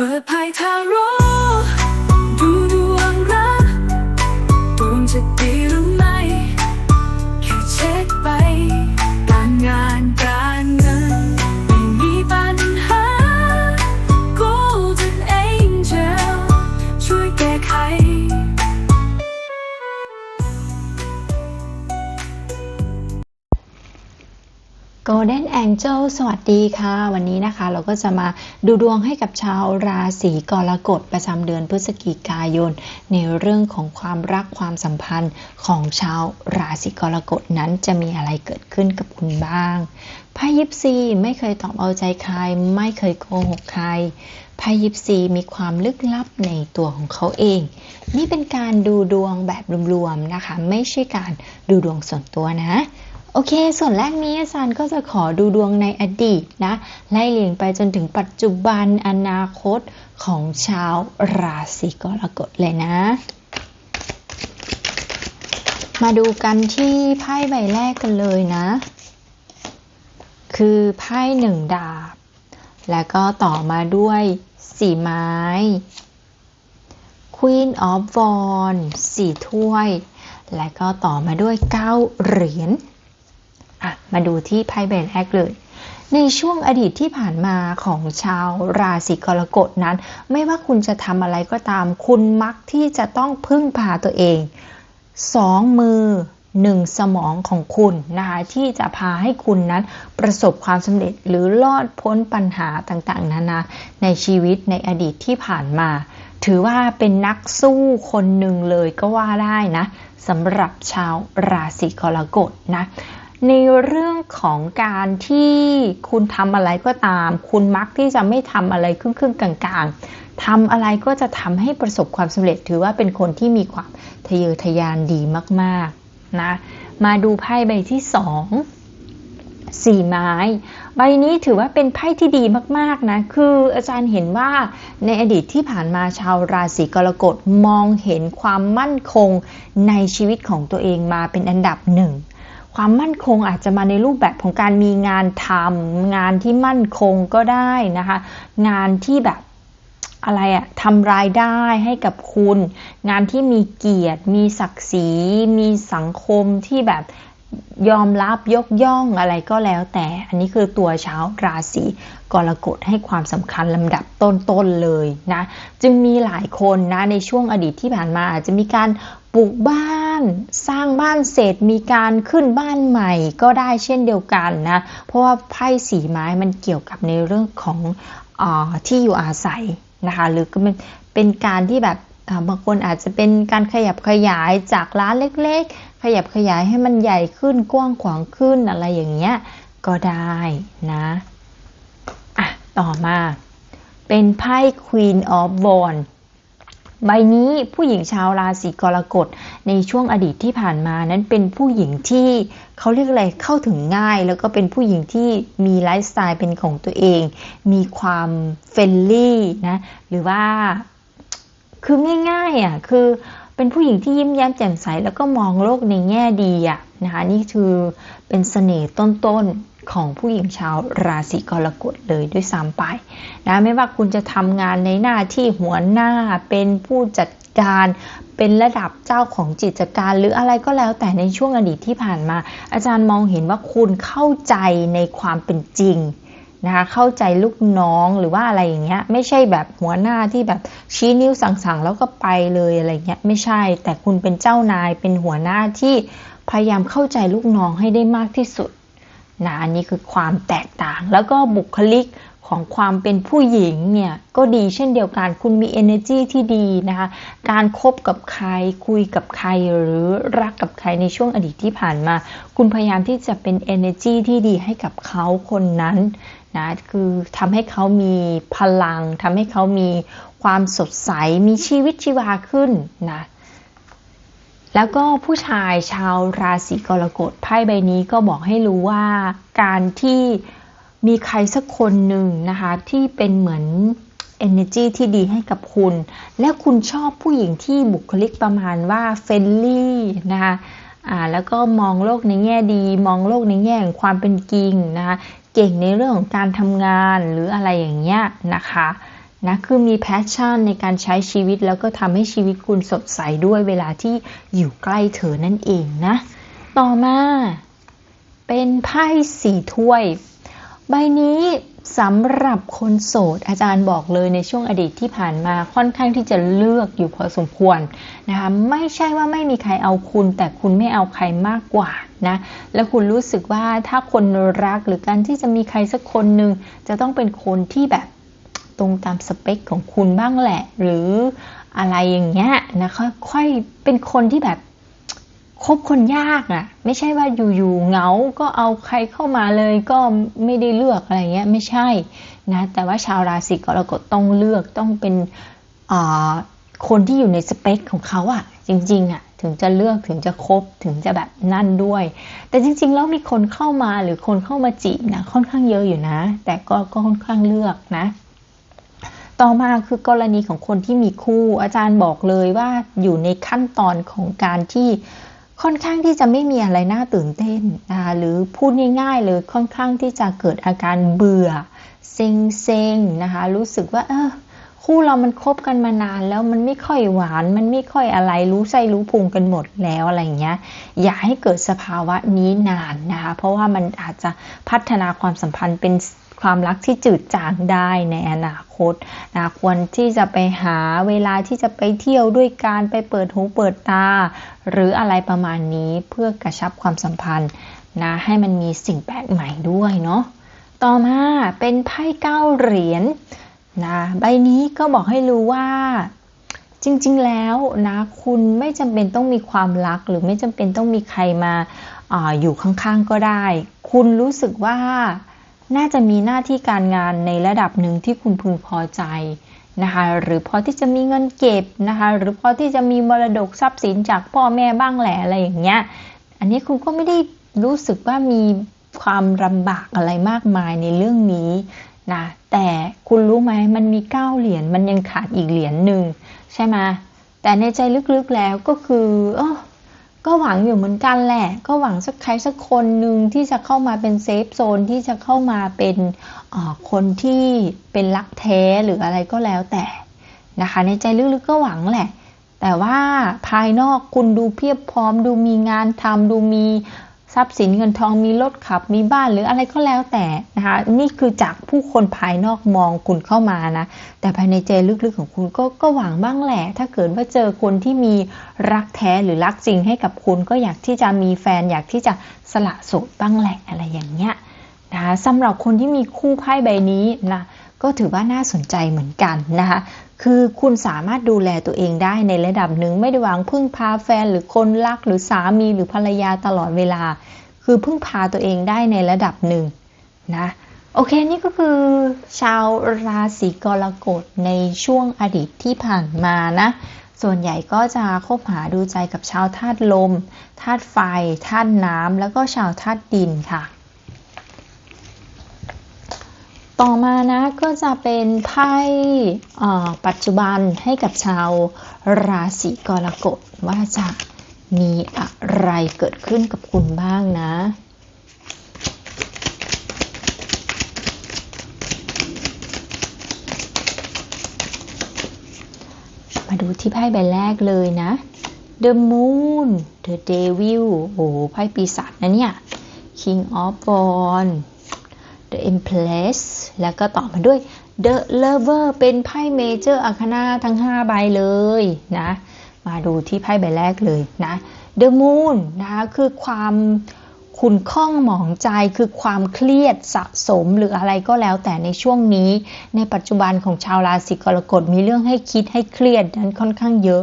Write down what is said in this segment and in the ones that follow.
ปิดภายทางร่ Golden Angel สวัสดีค่ะ วันนี้นะคะเราก็จะมาดูดวงให้กับชาวราศีกรกฎประจำเดือนพฤศจิกายน ในเรื่องของความรักความสัมพันธ์ของชาวราศีกรกฎนั้นจะมีอะไรเกิดขึ้นกับคุณบ้างไพ่ยิปซีไม่เคยตอบเอาใจใคร ไม่เคยโกหกใครไพ่ยิปซีมีความลึกลับในตัวของเขาเอง นี่เป็นการดูดวงแบบรวมๆนะคะ ไม่ใช่การดูดวงส่วนตัวนะ โอเค ส่วนแรกนี้อาจารย์ก็จะขอดูดวงในอดีตนะ ไล่เลียงไปจนถึงปัจจุบันอนาคตของชาวราศีกรกฎเลยนะ มาดูกันที่ไพ่ใบแรกกันเลยนะ คือไพ่หนึ่งดาบ แล้วก็ต่อมาด้วยสี่ไม้ Queen of Wands สี่ถ้วย และก็ต่อมาด้วยเก้าเหรียญ อะมาดูที่ไพ่ใบนแรกเลย ในช่วงอดีตที่ผ่านมาของชาวราศีกรกฎนั้น ไม่ว่าคุณจะทำอะไรก็ตาม คุณมักที่จะต้องพึ่งพาตัวเองสองมือหนึ่งสมองของคุณนะคะที่จะพาให้คุณนั้นประสบความสำเร็จหรือรอดพ้นปัญหาต่างๆ นานาในชีวิตในอดีตที่ผ่านมา ถือว่าเป็นนักสู้คนหนึ่งเลยก็ว่าได้นะสำหรับชาวราศีกรกฎนะ ในเรื่องของการที่คุณทำอะไรก็ตาม คุณมักที่จะไม่ทำอะไรครึ่งๆกลางๆทำอะไรก็จะทำให้ประสบความสำเร็จถือว่าเป็นคนที่มีความทะเยอทะยานดีมากๆนะมาดูไพ่ใบที่สองสี่ไม้ ใบนี้ถือว่าเป็นไพ่ที่ดีมากๆนะ คืออาจารย์เห็นว่าในอดีตที่ผ่านมาชาวราศีกรกฎมองเห็นความมั่นคงในชีวิตของตัวเองมาเป็นอันดับหนึ่ง ความมั่นคงอาจจะมาในรูปแบบของการมีงานทำงานที่มั่นคงก็ได้นะคะ งานที่แบบอะไรอะทำรายได้ให้กับคุณ งานที่มีเกียรติ มีศักดิ์ศรี มีสังคมที่แบบยอมรับยกย่องอะไรก็แล้วแต่ อันนี้คือตัวชาวราศีกรกฎให้ความสำคัญลำดับต้นๆเลยนะ จึงมีหลายคนนะในช่วงอดีตที่ผ่านมาอาจจะมีการ ปลูกบ้าน สร้างบ้านเสร็จมีการขึ้นบ้านใหม่ก็ได้เช่นเดียวกันนะ เพราะว่าไพ่สีไม้มันเกี่ยวกับในเรื่องของอที่อยู่อาศัยนะคะหรือก็เป็นเป็นการที่แบบบางคนอาจจะเป็นการขยับขยายจากร้านเล็กๆ ขยับขยายให้มันใหญ่ขึ้นกว้างขวางขึ้นอะไรอย่างเงี้ยก็ได้นะอะต่อมาเป็นไพ่ Queen of Wands ใบนี้ผู้หญิงชาวราศีกรกฎในช่วงอดีตที่ผ่านมานั้นเป็นผู้หญิงที่เขาเรียกอะไรเข้าถึงง่าย แล้วก็เป็นผู้หญิงที่มีไลฟ์สไตล์เป็นของตัวเอง มีความเฟรนลี่นะหรือว่าคือง่ายๆอะคือเป็นผู้หญิงที่ยิ้มแย้มแจ่มใส แล้วก็มองโลกในแง่ดีอะนะคะนี่คือเป็นเสน่ห์ต้นๆ ของผู้หญิงชาวราศีกรกฎเลยด้วยซ้ำไปนะไม่ว่าคุณจะทำงานในหน้าที่หัวหน้าเป็นผู้จัดการเป็นระดับเจ้าของกิจการหรืออะไรก็แล้วแต่ในช่วงอดีตที่ผ่านมา อาจารย์มองเห็นว่าคุณเข้าใจในความเป็นจริงนะคะเข้าใจลูกน้องหรือว่าอะไรอย่างเงี้ยไม่ใช่แบบหัวหน้าที่แบบชี้นิ้วสั่งๆแล้วก็ไปเลยอะไรเงี้ยไม่ใช่ แต่คุณเป็นเจ้านายเป็นหัวหน้าที่พยายามเข้าใจลูกน้องให้ได้มากที่สุด นะอันนี้คือความแตกต่าง แล้วก็บุคลิกของความเป็นผู้หญิงเนี่ยก็ดีเช่นเดียวกัน คุณมี energy ที่ดีนะคะ การครบกับใครคุยกับใครหรือรักกับใครในช่วงอดีตที่ผ่านมา คุณพยายามที่จะเป็น energy ที่ดีให้กับเขาคนนั้นนะคือทำให้เขามีพลังทำให้เขามีความสดใสมีชีวิตชีวาขึ้นนะ แล้วก็ผู้ชายชาวราศีกรกฎไพ่ใบนี้ก็บอกให้รู้ว่าการที่มีใครสักคนหนึ่งนะคะที่เป็นเหมือน energy ที่ดีให้กับคุณ และคุณชอบผู้หญิงที่บุคลิกประมาณว่าเฟรนลี่นะคะอ่าแล้วก็มองโลกในแง่ดี มองโลกในแง่ของความเป็นจริงนะคะเก่งในเรื่องของการทำงานหรืออะไรอย่างเงี้ยนะคะ นะคือมีแพชชั่นในการใช้ชีวิตแล้วก็ทำให้ชีวิตคุณสดใสด้วยเวลาที่อยู่ใกล้เธอนั่นเองนะ ต่อมา เป็นไพ่สี่ถ้วย ใบนี้สำหรับคนโสดอาจารย์บอกเลยในช่วงอดีตที่ผ่านมาค่อนข้างที่จะเลือกอยู่พอสมควรนะคะไม่ใช่ว่าไม่มีใครเอาคุณ แต่คุณไม่เอาใครมากกว่านะแล้วคุณรู้สึกว่าถ้าคนรักหรือการที่จะมีใครสักคนหนึ่งจะต้องเป็นคนที่แบบ ตรงตามสเปคของคุณบ้างแหละ หรืออะไรอย่างเงี้ยนะคะค่อยเป็นคนที่แบบคบคนยากอะ่ะ ไม่ใช่ว่าอยู่ๆเหงาก็เอาใครเข้ามาเลยก็ไม่ได้เลือกอะไรเงี้ยไม่ใช่นะแต่ว่าชาวราศีกรกฎต้องเลือกต้องเป็นคนที่อยู่ในสเปคของเขาอะ่ะ จริงๆอะ่ะถึงจะเลือกถึงจะคบถึงจะแบบนั่นด้วย แต่จริง ๆ แล้วมีคนเข้ามาหรือคนเข้ามาจีบนะค่อนข้างเยอะอยู่นะ แต่ก็ก็ค่อนข้างเลือกนะ ต่อมาคือกรณีของคนที่มีคู่ อาจารย์บอกเลยว่าอยู่ในขั้นตอนของการที่ค่อนข้างที่จะไม่มีอะไรน่าตื่นเต้นนะคะหรือพูดง่ายๆเลยค่อนข้างที่จะเกิดอาการเบื่อเซ็งเซ็งนะคะรู้สึกว่าเออคู่เรามันคบกันมานานแล้วมันไม่ค่อยหวาน มันไม่ค่อยอะไรรู้ไส้รู้พุงกันหมดแล้วอะไรเงี้ย อย่าให้เกิดสภาวะนี้นานนะคะเพราะว่ามันอาจจะพัฒนาความสัมพันธ์เป็น ความรักที่จืดจางได้ในอนาคตนะควรที่จะไปหาเวลาที่จะไปเที่ยวด้วยการไปเปิดหูเปิดตา หรืออะไรประมาณนี้เพื่อกระชับความสัมพันธ์นะให้มันมีสิ่งแปลกใหม่ด้วยเนาะต่อมาเป็นไพ่เก้าเหรียญนะใบนี้ก็บอกให้รู้ว่าจริงๆ แล้วนะคุณไม่จำเป็นต้องมีความรัก หรือไม่จำเป็นต้องมีใครมาออยู่ข้างๆก็ได้ คุณรู้สึกว่า น่าจะมีหน้าที่การงานในระดับหนึ่งที่คุณพึงพอใจนะคะหรือพอที่จะมีเงินเก็บนะคะหรือพอที่จะมีมรดกทรัพย์สินจากพ่อแม่บ้างแหละอะไรอย่างเงี้ยอันนี้คุณก็ไม่ได้รู้สึกว่ามีความลำบากอะไรมากมายในเรื่องนี้นะแต่คุณรู้ไหมมันมีเก้าเหรียญมันยังขาดอีกเหรียญหนึ่งใช่ไหมแต่ในใจลึกๆแล้วก็คือเออ ก็หวังอยู่เหมือนกันแหละ ก็หวังสักใครสักคนหนึ่งที่จะเข้ามาเป็นเซฟโซนที่จะเข้ามาเป็นคนที่เป็นรักแท้หรืออะไรก็แล้วแต่นะคะ ในใจลึกๆก็หวังแหละ แต่ว่าภายนอกคุณดูเพียบพร้อมดูมีงานทำดูมี ทรัพย์สินเงินทองมีรถขับมีบ้านหรืออะไรก็แล้วแต่นะคะนี่คือจากผู้คนภายนอกมองคุณเข้ามานะ แต่ภายในใจลึกๆของคุณก็ก็หวังบ้างแหละ ถ้าเกิดว่าเจอคนที่มีรักแท้หรือรักจริงให้กับคุณ ก็อยากที่จะมีแฟนอยากที่จะสละโสดบ้างแหละอะไรอย่างเงี้ยนะคะสำหรับคนที่มีคู่ไพ่ใบนี้นะ ก็ถือว่าน่าสนใจเหมือนกันนะคะ คือคุณสามารถดูแลตัวเองได้ในระดับหนึ่งไม่ได้หวังพึ่งพาแฟนหรือคนรักหรือสามีหรือภรรยาตลอดเวลา คือพึ่งพาตัวเองได้ในระดับหนึ่งนะโอเค นี่ก็คือชาวราศีกรกฎในช่วงอดีตที่ผ่านมานะ ส่วนใหญ่ก็จะคบหาดูใจกับชาวธาตุลมธาตุไฟธาตุน้ำแล้วก็ชาวธาตุดินค่ะ ต่อมานะก็จะเป็นไพ่ปัจจุบันให้กับชาวราศีกรกฎว่าจะมีอะไรเกิดขึ้นกับคุณบ้างนะมาดูที่ไพ่ใบแรกเลยนะ The Moon The Devil โอ้ไพ่ปีศาจนะเนี่ย King of Wands The Empress แล้วก็ต่อมาด้วย The Lover เป็นไพ่เมเจอร์อาคานาทั้ง 5 ใบเลยนะ มาดูที่ไพ่ใบแรกเลยนะ The Moon นะคะคือความขุนข้องหมองใจคือความเครียดสะสมหรืออะไรก็แล้วแต่ในช่วงนี้ ในปัจจุบันของชาวราศีกรกฎมีเรื่องให้คิดให้เครียดนั้นค่อนข้างเยอะ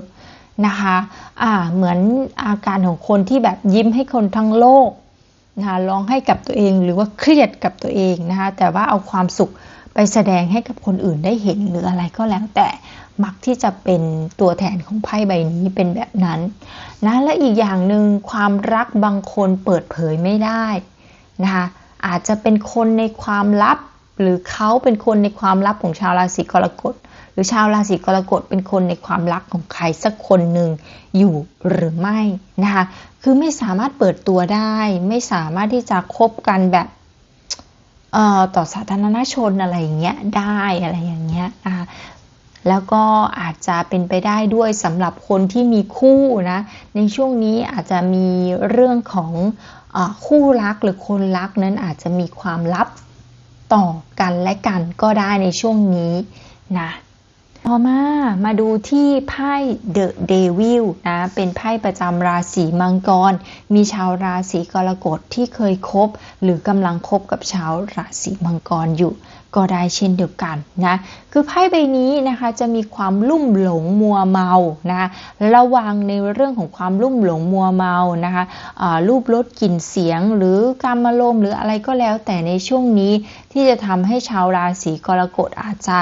นะคะ อ่า เหมือนอาการของคนที่แบบยิ้มให้คนทั้งโลก นะคะร้องให้กับตัวเองหรือว่าเครียดกับตัวเองนะคะแต่ว่าเอาความสุขไปแสดงให้กับคนอื่นได้เห็นหรืออะไรก็แล้วแต่มักที่จะเป็นตัวแทนของไพ่ใบนี้เป็นแบบนั้นนะและอีกอย่างหนึ่งความรักบางคนเปิดเผยไม่ได้นะคะอาจจะเป็นคนในความลับ หรือเขาเป็นคนในความลับของชาวราศีกรกฎ รือชาวราศีกรกฎเป็นคนในความรักของใครสักคนหนึ่งอยู่หรือไม่นะคะคือไม่สามารถเปิดตัวได้ ไม่สามารถที่จะคบกันแบบเอ่อต่อสาธารณชนอะไรอย่างเงี้ยได้อะไรอย่างเงี้ยนะคะแล้วก็อาจจะเป็นไปได้ด้วยสำหรับคนที่มีคู่นะในช่วงนี้อาจจะมีเรื่องของอคู่รักหรือคนรักนั้นอาจจะมีความลับต่อกันและกันก็ได้ในช่วงนี้นะ ต่อมามาดูที่ไพ่เดอะเดวิลนะเป็นไพ่ประจำราศีมังกร มีชาวราศีกรกฎที่เคยคบ หรือกำลังคบกับชาวราศีมังกรอยู่ก็ได้เช่นเดียวกันนะ คือไพ่ใบนี้นะคะจะมีความลุ่มหลงมัวเมานะระวังในเรื่องของความลุ่มหลงมัวเมานะคะรูปลดกลิ่นเสียงหรือการมาลมหรืออะไรก็แล้ว แต่ในช่วงนี้ที่จะทำให้ชาวราศีกรกฎอาจจะ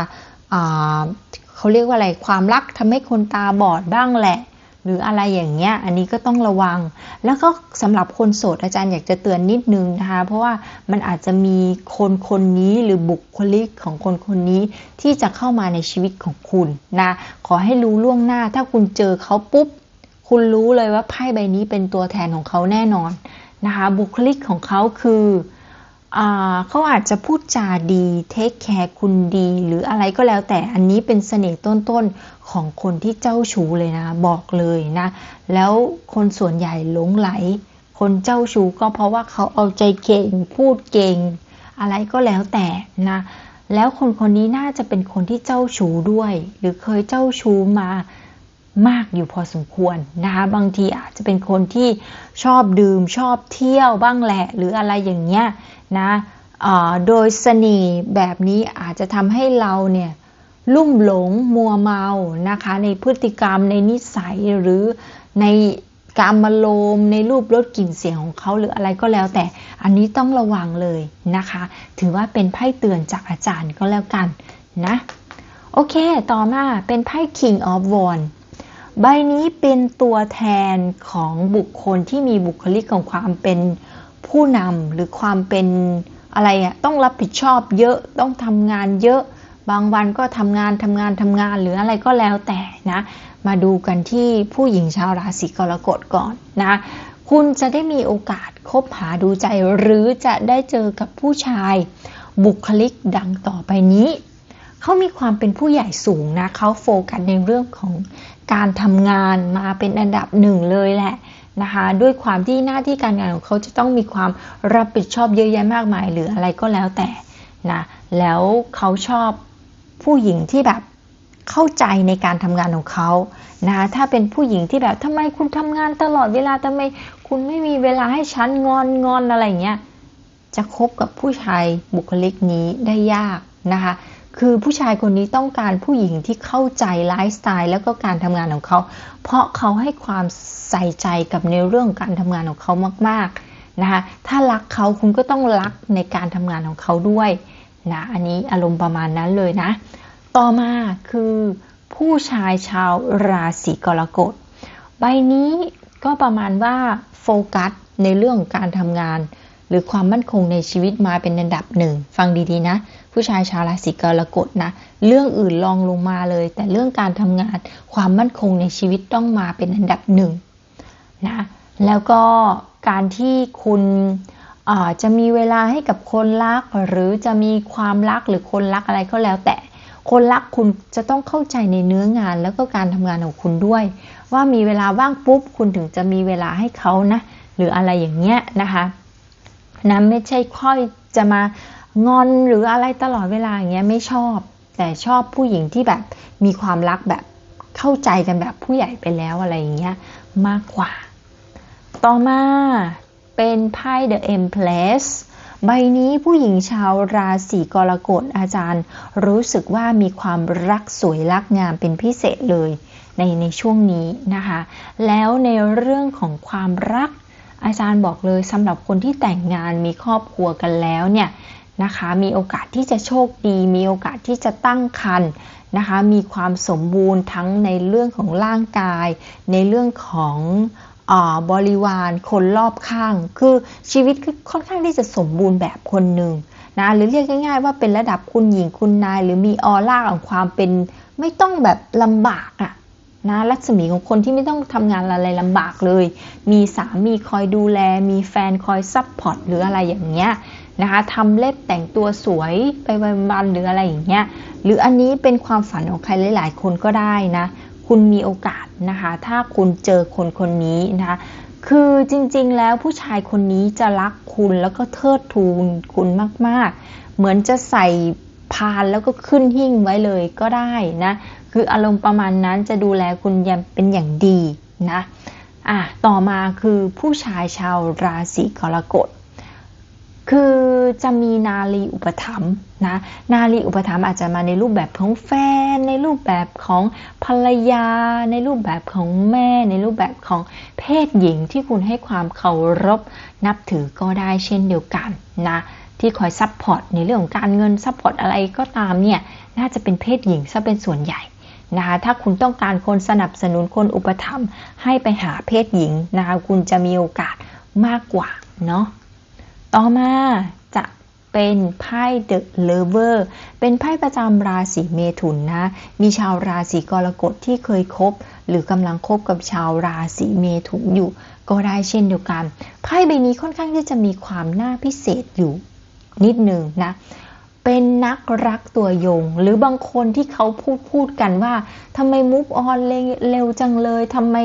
เขาเรียกว่าอะไรความรักทำให้คนตาบอดบ้างแหละ หรืออะไรอย่างเงี้ย อันนี้ก็ต้องระวัง แล้วก็สำหรับคนโสดอาจารย์อยากจะเตือนนิดนึงนะคะ เพราะว่ามันอาจจะมีคนคนนี้หรือบุคลิกของคนคนนี้ที่จะเข้ามาในชีวิตของคุณนะขอให้รู้ล่วงหน้า ถ้าคุณเจอเขาปุ๊บคุณรู้เลยว่าไพ่ใบนี้เป็นตัวแทนของเขาแน่นอนนะคะบุคลิกของเขาคือ เขาอาจจะพูดจาดีเทคแคร์คุณดี หรืออะไรก็แล้วแต่อันนี้เป็นเสน่ห์ต้นๆของคนที่เจ้าชู้เลยนะ บอกเลยนะ แล้วคนส่วนใหญ่หลงไหล คนเจ้าชู้ก็เพราะว่าเขาเอาใจเก่ง พูดเก่ง อะไรก็แล้วแต่นะ แล้วคนคนนี้น่าจะเป็นคนที่เจ้าชู้ด้วย หรือเคยเจ้าชู้มามากอยู่พอสมควรนะคะบางทีอาจจะเป็นคนที่ชอบดื่มชอบเที่ยวบ้างแหละ หรืออะไรอย่างเงี้ย นะโดยเสน่ห์แบบนี้อาจจะทำให้เราเนี่ยลุ่มหลงมัวเมานะคะ ในพฤติกรรมในนิสัยหรือในการมาโลมในรูปรสกลิ่นเสียงของเขาหรืออะไรก็แล้วแต่อันนี้ต้องระวังเลยนะคะ ถือว่าเป็นไพ่เตือนจากอาจารย์ก็แล้วกันนะโอเค ต่อมาเป็นไพ่ King of Wands ใบนี้เป็นตัวแทนของบุคคลที่มีบุคลิกของความเป็น ผู้นำหรือความเป็นอะไรอะต้องรับผิดชอบเยอะต้องทำงานเยอะ บางวันก็ทำงานทำงานทำงานหรืออะไรก็แล้วแต่นะ มาดูกันที่ผู้หญิงชาวราศีกรกฎก่อนนะคุณจะได้มีโอกาสคบหาดูใจหรือจะได้เจอกับผู้ชาย บุคลิกดังต่อไปนี้ เขามีความเป็นผู้ใหญ่สูงนะเขาโฟกัสในเรื่องของการทำงานมาเป็นอันดับหนึ่งเลยแหละ นะคะ ด้วยความที่หน้าที่การงานของเขาจะต้องมีความรับผิดชอบเยอะแยะมากมาย หรืออะไรก็แล้วแต่นะแล้วเขาชอบผู้หญิงที่แบบเข้าใจในการทำงานของเขานะคะถ้าเป็นผู้หญิงที่แบบทำไมคุณทำงานตลอดเวลาทำไมคุณไม่มีเวลาให้ฉันงอนงอนอะไรเงี้ยจะคบกับผู้ชายบุคลิกนี้ได้ยากนะคะ คือผู้ชายคนนี้ต้องการผู้หญิงที่เข้าใจไลฟ์สไตล์แล้วก็การทำงานของเขา เพราะเขาให้ความใส่ใจกับในเรื่องการทำงานของเขามากๆนะคะถ้ารักเขาคุณก็ต้องรักในการทำงานของเขาด้วยนะอันนี้อารมณ์ประมาณนั้นเลยนะ ต่อมาคือผู้ชายชาวราศีกรกฎ ใบนี้ก็ประมาณว่าโฟกัสในเรื่องของการทำงาน หรือความมั่นคงในชีวิตมาเป็นอันดับหนึ่งฟังดีๆนะ ผู้ชายชาวราศีกรกฎนะ เรื่องอื่นลองลงมาเลย แต่เรื่องการทำงานความมั่นคงในชีวิตต้องมาเป็นอันดับหนึ่งนะแล้วก็การที่คุณจะมีเวลาให้กับคนรัก หรือจะมีความรักหรือคนรักอะไรก็แล้ว แต่คนรักคุณจะต้องเข้าใจในเนื้องานแล้วก็การทำงานของคุณด้วย ว่ามีเวลาว่างปุ๊บคุณถึงจะมีเวลาให้เขานะหรืออะไรอย่างเงี้ยนะคะ นะไม่ใช่ค่อยจะมางอนหรืออะไรตลอดเวลาอย่างเงี้ยไม่ชอบ แต่ชอบผู้หญิงที่แบบมีความรักแบบเข้าใจกันแบบผู้ใหญ่ไปแล้วอะไรอย่างเงี้ยมากกว่า ต่อมาเป็นไพ่ The Empress ใบนี้ผู้หญิงชาวราศีกรกฎอาจารย์ รู้สึกว่ามีความรักสวยรักงามเป็นพิเศษเลยในในช่วงนี้นะคะ แล้วในเรื่องของความรัก อาจารย์บอกเลยสำหรับคนที่แต่งงานมีครอบครัวกันแล้วเนี่ยนะคะมีโอกาสที่จะโชคดี มีโอกาสที่จะตั้งครรภ์นะคะมีความสมบูรณ์ทั้งในเรื่องของร่างกาย ในเรื่องของอาบริวารคนรอบข้าง คือชีวิตคือค่อนข้างที่จะสมบูรณ์แบบคนหนึ่งนะหรือเรียกง่ายๆว่าเป็นระดับคุณหญิงคุณนาย หรือมีออร่าของความเป็นไม่ต้องแบบลำบากอะ นะรัศมีของคนที่ไม่ต้องทำงานอะไรลำบากเลย มีสามีคอยดูแล มีแฟนคอยซัพพอร์ตหรืออะไรอย่างเงี้ยนะคะทำเล็บแต่งตัวสวยไปวันๆหรืออะไรอย่างเงี้ยหรืออันนี้เป็นความฝันของใครหลาย ๆ คนก็ได้นะคุณมีโอกาสนะคะถ้าคุณเจอคนคนนี้นะคะคือจริงๆ แล้วผู้ชายคนนี้จะรักคุณแล้วก็เทิดทูนคุณมากๆ เหมือนจะใส่พานแล้วก็ขึ้นหิ้งไว้เลยก็ได้นะ คืออารมณ์ประมาณนั้นจะดูแลคุณยังเป็นอย่างดีนะอะต่อมาคือผู้ชายชาวราศีกรกฎคือจะมีนาลีอุปถัมภ์นะนาลีอุปถัมภ์อาจจะมาในรูปแบบของแฟน ในรูปแบบของภรรยา ในรูปแบบของแม่ ในรูปแบบของเพศหญิงที่คุณให้ความเคารพนับถือก็ได้เช่นเดียวกันนะที่คอยซัพพอร์ตในเรื่องของการเงินซัพพอร์ตอะไรก็ตามเนี่ยน่าจะเป็นเพศหญิงซะเป็นส่วนใหญ่ นะคะถ้าคุณต้องการคนสนับสนุนคนอุปถัมภ์ให้ไปหาเพศหญิงนะคะคุณจะมีโอกาสมากกว่าเนาะต่อมาจะเป็นไพ่ The Lover เป็นไพ่ประจำราศีเมถุนนะมีชาวราศีกรกฎที่เคยคบ หรือกำลังคบกับชาวราศีเมถุนอยู่ ก็ได้เช่นเดียวกันไพ่ใบนี้ค่อนข้างที่จะมีความน่าพิเศษอยู่นิดหนึ่งนะ เป็นนักรักตัวยง หรือบางคนที่เขาพูดพูดกันว่าทำไมมุฟออนเร็วจังเลยทำไม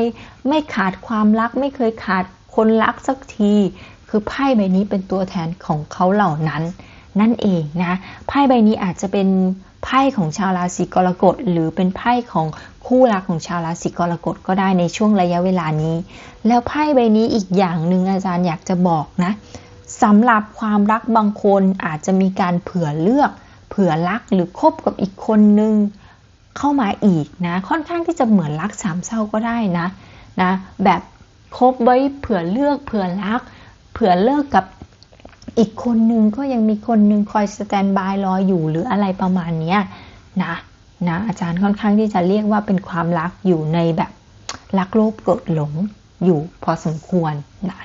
ไม่ขาดความรัก ไม่เคยขาดคนรักสักที คือไพ่ใบนี้เป็นตัวแทนของเขาเหล่านั้น นั่นเองนะไพ่ใบนี้อาจจะเป็นไพ่ของชาวราศีกรกฎหรือเป็นไพ่ของคู่รักของชาวราศีกรกฎก็ได้ในช่วงระยะเวลานี้ แล้วไพ่ใบนี้อีกอย่างหนึ่งอาจารย์อยากจะบอกนะ สำหรับความรักบางคนอาจจะมีการเผื่อเลือก เผื่อรักหรือคบกับอีกคนนึงเข้ามาอีกนะ ค่อนข้างที่จะเหมือนรักสามเศร้าก็ได้นะนะแบบคบไว้เผื่อเลือก เผื่อรัก เผื่อเลิกกับอีกคนนึงก็ยังมีคนนึงคอยสแตนบายรออยู่หรืออะไรประมาณนี้นะนะอาจารย์ค่อนข้างที่จะเรียกว่าเป็นความรักอยู่ในแบบรักโลภโกรธหลงอยู่พอสมควรนะ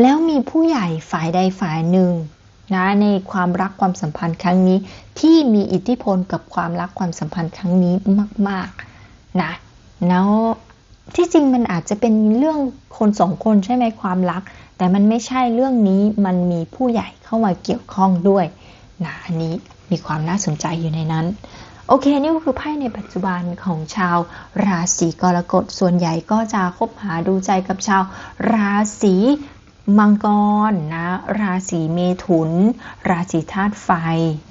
แล้วมีผู้ใหญ่ฝ่ายใดฝ่ายหนึ่งนะในความรักความสัมพันธ์ครั้งนี้ ที่มีอิทธิพลกับความรักความสัมพันธ์ครั้งนี้มากๆนะแล้วที่จริงมันอาจจะเป็นเรื่องคนสองคนใช่ไหมความรัก แต่มันไม่ใช่เรื่องนี้มันมีผู้ใหญ่เข้ามาเกี่ยวข้องด้วยนะอันนี้มีความน่าสนใจอยู่ในนั้น โอเค นี่ก็คือไพ่ในปัจจุบันของชาวราศีกรกฎส่วนใหญ่ก็จะคบหาดูใจกับชาวราศี มังกรนะราศีเมถุน ราศีธาตุไฟ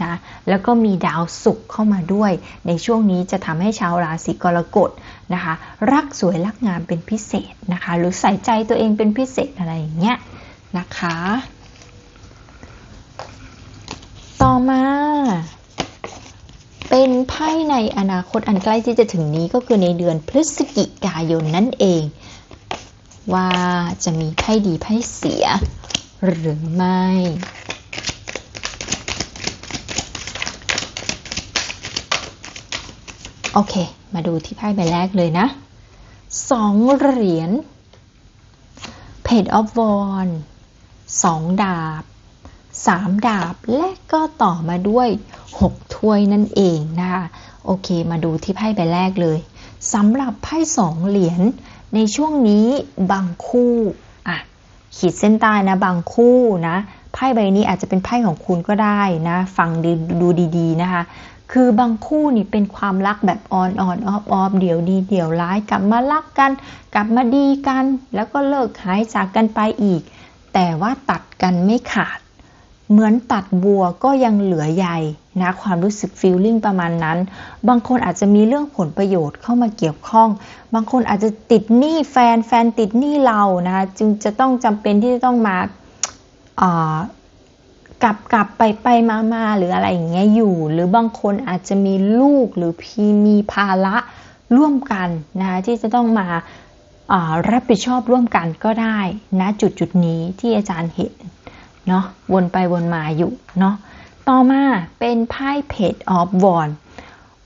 นะแล้วก็มีดาวศุกร์เข้ามาด้วย ในช่วงนี้จะทำให้ชาวราศีกรกฎนะคะ รักสวยรักงามเป็นพิเศษนะคะ หรือใส่ใจตัวเองเป็นพิเศษอะไรอย่างเงี้ยนะคะ ต่อมาเป็นไพ่ในอนาคตอันใกล้ที่จะถึงนี้ก็คือในเดือนพฤศจิกายนนั่นเอง ว่าจะมีไพ่ดีไพ่เสีย หรือไม่ โอเค มาดูที่ไพ่ใบแรกเลยนะสองเหรียญ Page of w a n d สองดาบสามดาบและก็ต่อมาด้วยหกถ้วยนั่นเองนะคะโอเค มาดูที่ไพ่ใบแรกเลยสำหรับไพ่สองเหรียญ ในช่วงนี้บางคู่อะขีดเส้นใต้นะบางคู่นะไพ่ใบนี้อาจจะเป็นไพ่ของคุณก็ได้นะฟังดูดูดีๆนะคะ คือบางคู่นี่เป็นความรักแบบออนออนออฟออฟเดี๋ยวดีเดี๋ยวร้ายกลับมารักกัน กลับมาดีกัน แล้วก็เลิกหายจากกันไปอีก แต่ว่าตัดกันไม่ขาด เหมือนตัดบัวก็ยังเหลือใยนะความรู้สึกฟีลลิ่งประมาณนั้น บางคนอาจจะมีเรื่องผลประโยชน์เข้ามาเกี่ยวข้อง บางคนอาจจะติดหนี้แฟนแฟนติดหนี้เรานะคะจึงจะต้องจำเป็นที่จะต้องมากลับกลับไปไปมามาหรืออะไรอย่างเงี้ยอยู่ หรือบางคนอาจจะมีลูกหรือพี่มีภาระร่วมกันนะคะที่จะต้องมาารับผิดชอบร่วมกันก็ได้นะจุดจุดนี้ที่อาจารย์เห็น เนาะวนไปวนมาอยู่เนาะต่อมาเป็นไพ่เพจออฟวอน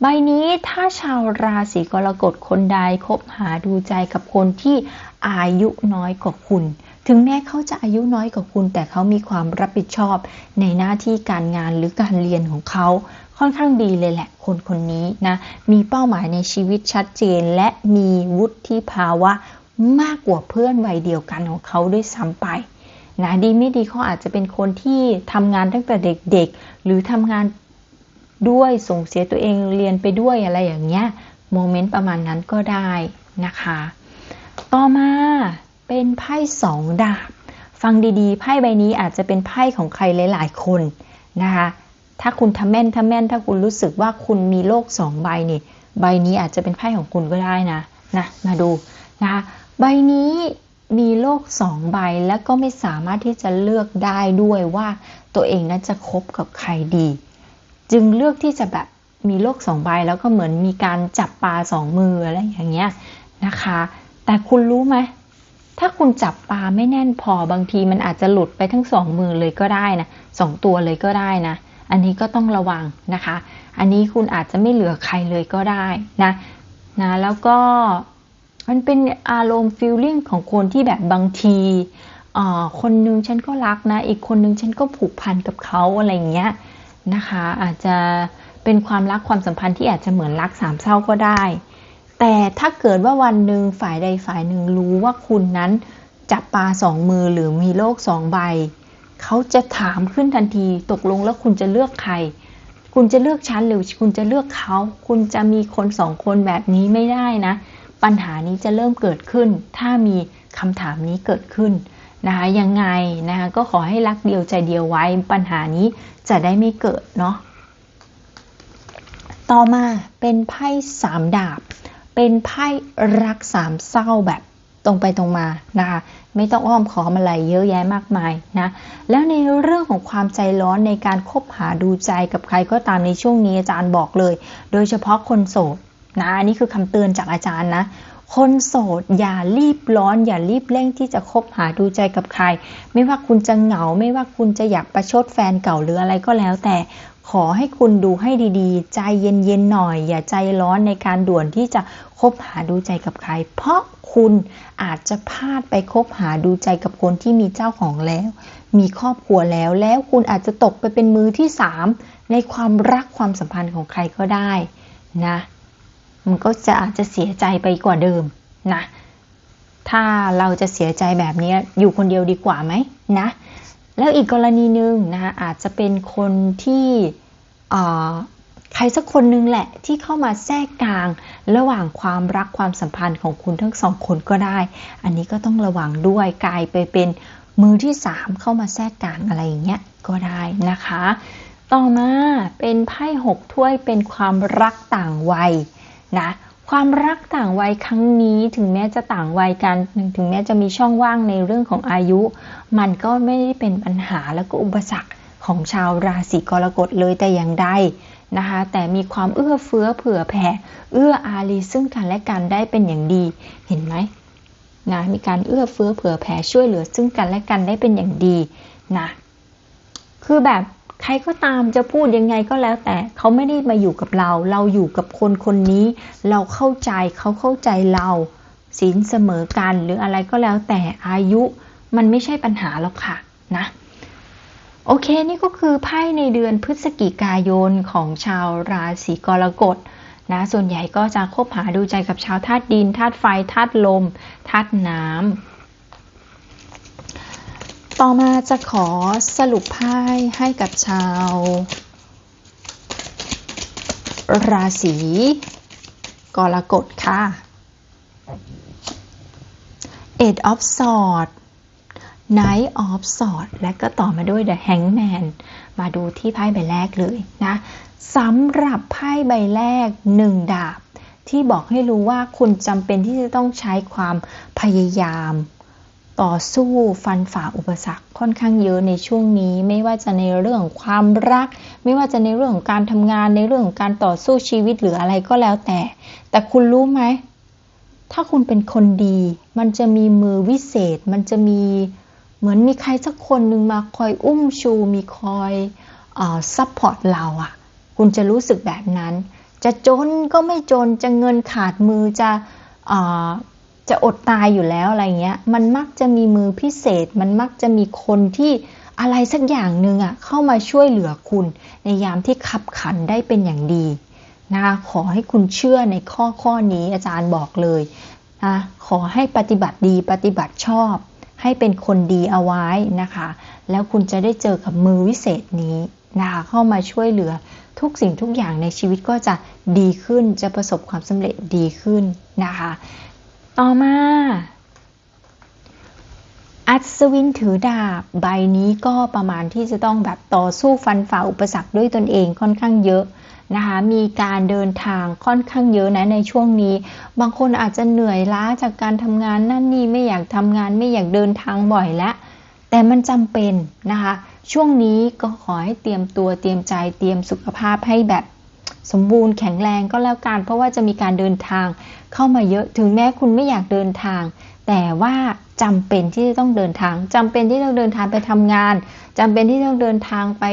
ใบนี้ถ้าชาวราศีกรกฎคนใดคบหาดูใจกับคนที่อายุน้อยกว่าคุณ ถึงแม้เขาจะอายุน้อยกว่าคุณ แต่เขามีความรับผิดชอบในหน้าที่การงานหรือการเรียนของเขา ค่อนข้างดีเลยแหละ คนคนนี้นะ มีเป้าหมายในชีวิตชัดเจนและมีวุฒิภาวะมากกว่าเพื่อนวัยเดียวกันของเขาด้วยซ้ำไป นะดีไม่ดีเขาอาจจะเป็นคนที่ทำงานตั้งแต่เด็กๆ หรือทำงานด้วยส่งเสียตัวเองเรียนไปด้วยอะไรอย่างเงี้ยโมเมนต์ประมาณนั้นก็ได้นะคะ ต่อมาเป็นไพ่สองดาบ ฟังดีๆ ไพ่ใบนี้อาจจะเป็นไพ่ของใครหลาย ๆ คนนะคะถ้าคุณทำแม่นทำแม่น ถ้าคุณรู้สึกว่าคุณมีโลกสองใบนี่ ใบนี้อาจจะเป็นไพ่ของคุณก็ได้นะนะมาดูนะคะใบนี้ มีโลกสองใบแล้วก็ไม่สามารถที่จะเลือกได้ด้วยว่าตัวเองนั้นจะคบกับใครดี จึงเลือกที่จะแบบมีโลกสองใบแล้วก็เหมือนมีการจับปลาสองมืออะไรอย่างเงี้ยนะคะ แต่คุณรู้ไหมถ้าคุณจับปลาไม่แน่นพอบางทีมันอาจจะหลุดไปทั้งสองมือเลยก็ได้นะสองตัวเลยก็ได้นะ อันนี้ก็ต้องระวังนะคะ อันนี้คุณอาจจะไม่เหลือใครเลยก็ได้นะนะแล้วก็ มันเป็นอารมณ์ฟีลลิ่งของคนที่แบบบางทีคนนึงฉันก็รักนะ อีกคนนึงฉันก็ผูกพันกับเขาอะไรอย่างเงี้ยนะคะ อาจจะเป็นความรักความสัมพันธ์ที่อาจจะเหมือนรักสามเศร้าก็ได้ แต่ถ้าเกิดว่าวันหนึ่งฝ่ายใดฝ่ายหนึ่งรู้ว่าคุณนั้นจับปลาสองมือหรือมีโลกสองใบ เขาจะถามขึ้นทันทีตกลงแล้วคุณจะเลือกใคร คุณจะเลือกฉันหรือคุณจะเลือกเขา คุณจะมีคนสองคนแบบนี้ไม่ได้นะ ปัญหานี้จะเริ่มเกิดขึ้น ถ้ามีคำถามนี้เกิดขึ้นนะคะยังไงนะคะก็ขอให้รักเดียวใจเดียวไว้ ปัญหานี้จะได้ไม่เกิดเนาะต่อมาเป็นไพ่สามดาบ เป็นไพ่รักสามเศร้าแบบตรงไปตรงมานะคะไม่ต้องอ้อมขอมอะไรเยอะแยะมากมายนะแล้วในเรื่องของความใจร้อนในการคบหาดูใจกับใครก็ตามในช่วงนี้อาจารย์บอกเลย โดยเฉพาะคนโสด นะอันนี้คือคำเตือนจากอาจารย์นะ คนโสดอย่ารีบร้อน อย่ารีบเร่งที่จะคบหาดูใจกับใคร ไม่ว่าคุณจะเหงา ไม่ว่าคุณจะอยากประชดแฟนเก่าหรืออะไรก็แล้ว แต่ขอให้คุณดูให้ดีๆ ใจเย็นๆหน่อย อย่าใจร้อนในการด่วนที่จะคบหาดูใจกับใคร เพราะคุณอาจจะพลาดไปคบหาดูใจกับคนที่มีเจ้าของแล้ว มีครอบครัวแล้วแล้วคุณอาจจะตกไปเป็นมือที่สามในความรักความสัมพันธ์ของใครก็ได้นะ มันก็จะอาจจะเสียใจไปกว่าเดิมนะ ถ้าเราจะเสียใจแบบนี้อยู่คนเดียวดีกว่าไหมนะ แล้วอีกกรณีหนึ่งนะคะอาจจะเป็นคนที่ใครสักคนหนึงแหละที่เข้ามาแทรกกลางระหว่างความรักความสัมพันธ์ของคุณทั้งสองคนก็ได้ อันนี้ก็ต้องระวังด้วยกลายไปเป็นมือที่สามเข้ามาแทรกกลางอะไรอย่างเงี้ยก็ได้นะคะ ต่อมาเป็นไพ่หกถ้วยเป็นความรักต่างวัย นะความรักต่างวัยครั้งนี้ถึงแม้จะต่างวัยกัน ถึงแม้จะมีช่องว่างในเรื่องของอายุ มันก็ไม่ได้เป็นปัญหาแล้วก็อุปสรรคของชาวราศีกรกฎเลยแต่อย่างใดนะคะแต่มีความเอื้อเฟื้อเผื่อแผ่เอื้ออารีซึ่งกันและกันได้เป็นอย่างดีเห็นไหมนะมีการเอื้อเฟื้อเผื่อแผ่ช่วยเหลือซึ่งกันและกันได้เป็นอย่างดีนะคือแบบ ใครก็ตามจะพูดยังไงก็แล้วแต่เขาไม่ได้มาอยู่กับเรา เราอยู่กับคนคนนี้ เราเข้าใจเขาเข้าใจเราศีลเสมอกันหรืออะไรก็แล้วแต่อายุมันไม่ใช่ปัญหาหรอกค่ะนะโอเคนี่ก็คือไพ่ในเดือนพฤศจิกายนของชาวราศีกรกฎนะส่วนใหญ่ก็จะคบหาดูใจกับชาวธาตุดินธาตุไฟธาตุลมธาตุน้ำ ต่อมาจะขอสรุปไพ่ให้กับชาว ราศีกรกฎค่ะ Eight of Swords Knight of Swords และก็ต่อมาด้วย The Hangman มาดูที่ไพ่ใบแรกเลยนะสำหรับไพ่ใบแรกหนึ่งดาบ ที่บอกให้รู้ว่าคุณจำเป็นที่จะต้องใช้ความพยายาม ต่อสู้ฟันฝ่าอุปสรรคค่อนข้างเยอะในช่วงนี้ ไม่ว่าจะในเรื่องความรัก ไม่ว่าจะในเรื่องของการทำงานในเรื่องของการต่อสู้ชีวิตหรืออะไรก็แล้วแต่ แต่คุณรู้ไหม ถ้าคุณเป็นคนดี มันจะมีมือวิเศษ มันจะมีเหมือนมีใครสักคนหนึ่งมาคอยอุ้มชูมีคอยซัพพอร์ตเราอะ่ะ คุณจะรู้สึกแบบนั้น จะจนก็ไม่จนจะเงินขาดมือจะ จะอดตายอยู่แล้วอะไรเงี้ย มันมักจะมีมือพิเศษ มันมักจะมีคนที่อะไรสักอย่างหนึ่งอะเข้ามาช่วยเหลือคุณ ในยามที่ขับขันได้เป็นอย่างดีนะคะขอให้คุณเชื่อในข้อข้อนี้อาจารย์บอกเลยนะขอให้ปฏิบัติดีปฏิบัติชอบ ให้เป็นคนดีเอาไว้นะคะ แล้วคุณจะได้เจอกับมือวิเศษนี้นะคะเข้ามาช่วยเหลือทุกสิ่งทุกอย่างในชีวิตก็จะดีขึ้นจะประสบความสำเร็จดีขึ้นนะคะ ต่อมา อัศวินถือดาบใบนี้ก็ประมาณที่จะต้องแบบต่อสู้ฟันฝ่าอุปสรรคด้วยตนเองค่อนข้างเยอะนะคะมีการเดินทางค่อนข้างเยอะนะในช่วงนี้ บางคนอาจจะเหนื่อยล้าจากการทำงานนั่นนี่ไม่อยากทำงานไม่อยากเดินทางบ่อยแล้วแต่มันจำเป็นนะคะ ช่วงนี้ก็ขอให้เตรียมตัวเตรียมใจเตรียมสุขภาพให้แบบ สมบูรณ์แข็งแรงก็แล้วกันเพราะว่าจะมีการเดินทางเข้ามาเยอะถึงแม้คุณไม่อยากเดินทาง แต่ว่าจำเป็นที่จะต้องเดินทางจำเป็นที่ต้องเดินทางไปทำงานจำเป็นที่ต้องเดินทางไป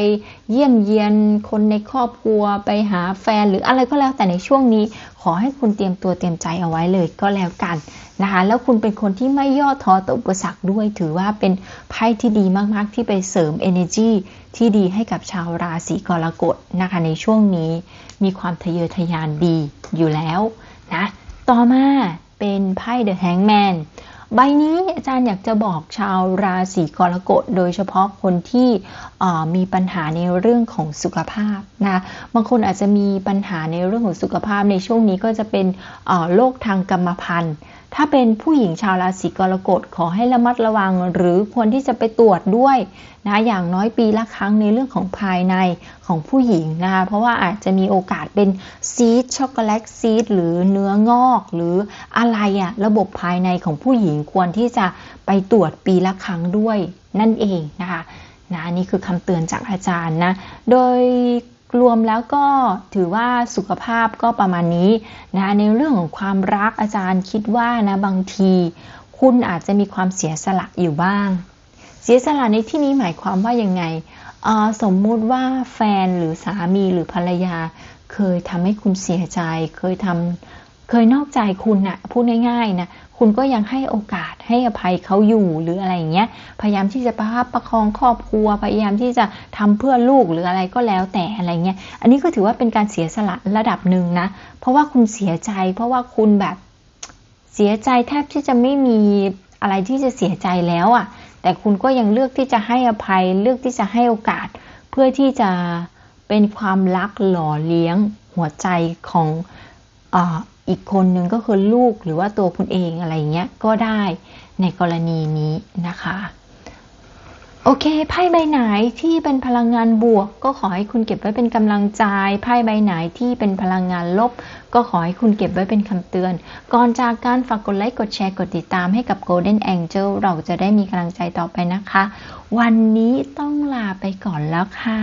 เยี่ยมเยียนคนในครอบครัวไปหาแฟนหรืออะไรก็แล้วแต่ในช่วงนี้ ขอให้คุณเตรียมตัวเตรียมใจเอาไว้เลยก็แล้วกันนะคะแล้วคุณเป็นคนที่ไม่ย่อท้อต่ออุปสรรคด้วย ถือว่าเป็นไพ่ที่ดีมากๆที่ไปเสริม energy ที่ดีให้กับชาวราศีกรกฎนะคะในช่วงนี้มีความทะเยอทะยานดีอยู่แล้วนะต่อมาเป็นไพ่ The Hangman ใบนี้อาจารย์อยากจะบอกชาวราศีกรกฎโดยเฉพาะคนที่มีปัญหาในเรื่องของสุขภาพนะบางคนอาจจะมีปัญหาในเรื่องของสุขภาพในช่วงนี้ก็จะเป็นโรคทางกรรมพันธุ์ถ้าเป็นผู้หญิงชาวราศีกรกฎขอให้ระมัดระวัง หรือควรที่จะไปตรวจด้วยนะอย่างน้อยปีละครั้งในเรื่องของภายในของผู้หญิงนะคะเพราะว่าอาจจะมีโอกาสเป็นซีดช็อกโกแลตซีดหรือเนื้องอก หรืออะไรอะระบบภายในของผู้หญิงควรที่จะไปตรวจปีละครั้งด้วยนั่นเองนะคะนะนี่คือคำเตือนจากอาจารย์นะโดย รวมแล้วก็ถือว่าสุขภาพก็ประมาณนี้นะในเรื่องของความรักอาจารย์คิดว่านะบางที คุณอาจจะมีความเสียสละอยู่บ้าง เสียสละในที่นี้หมายความว่ายังไงเออสมมุติว่าแฟนหรือสามีหรือภรรยา เคยทำให้คุณเสียใจ เคยทำเคยนอกใจคุณนะพูดง่ายๆนะ คุณก็ยังให้โอกาสให้อภัยเขาอยู่หรืออะไรอย่างเงี้ย พยายามที่จะประคับประคองครอบครัว พยายามที่จะทำเพื่อลูกหรืออะไรก็แล้วแต่อะไรเงี้ย อันนี้ก็ถือว่าเป็นการเสียสละระดับหนึ่งนะ เพราะว่าคุณเสียใจ เพราะว่าคุณแบบเสียใจแทบที่จะไม่มีอะไรที่จะเสียใจแล้วอะ่ะ แต่คุณก็ยังเลือกที่จะให้อภัย เลือกที่จะให้โอกาส เพื่อที่จะเป็นความรักหล่อเลี้ยงหัวใจของอา อีกคนหนึ่งก็คือลูกหรือว่าตัวคุณเองอะไรเงี้ยก็ได้ในกรณีนี้นะคะ โอเค ไพ่ใบไหนที่เป็นพลังงานบวก ก็ขอให้คุณเก็บไว้เป็นกำลังใจ ไพ่ใบไหนที่เป็นพลังงานลบ ก็ขอให้คุณเก็บไว้เป็นคำเตือน ก่อนจากการฝากกดไลค์กดแชร์กดติดตามให้กับ Golden Angel เราจะได้มีกำลังใจต่อไปนะคะ วันนี้ต้องลาไปก่อนแล้วค่ะ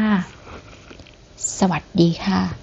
สวัสดีค่ะ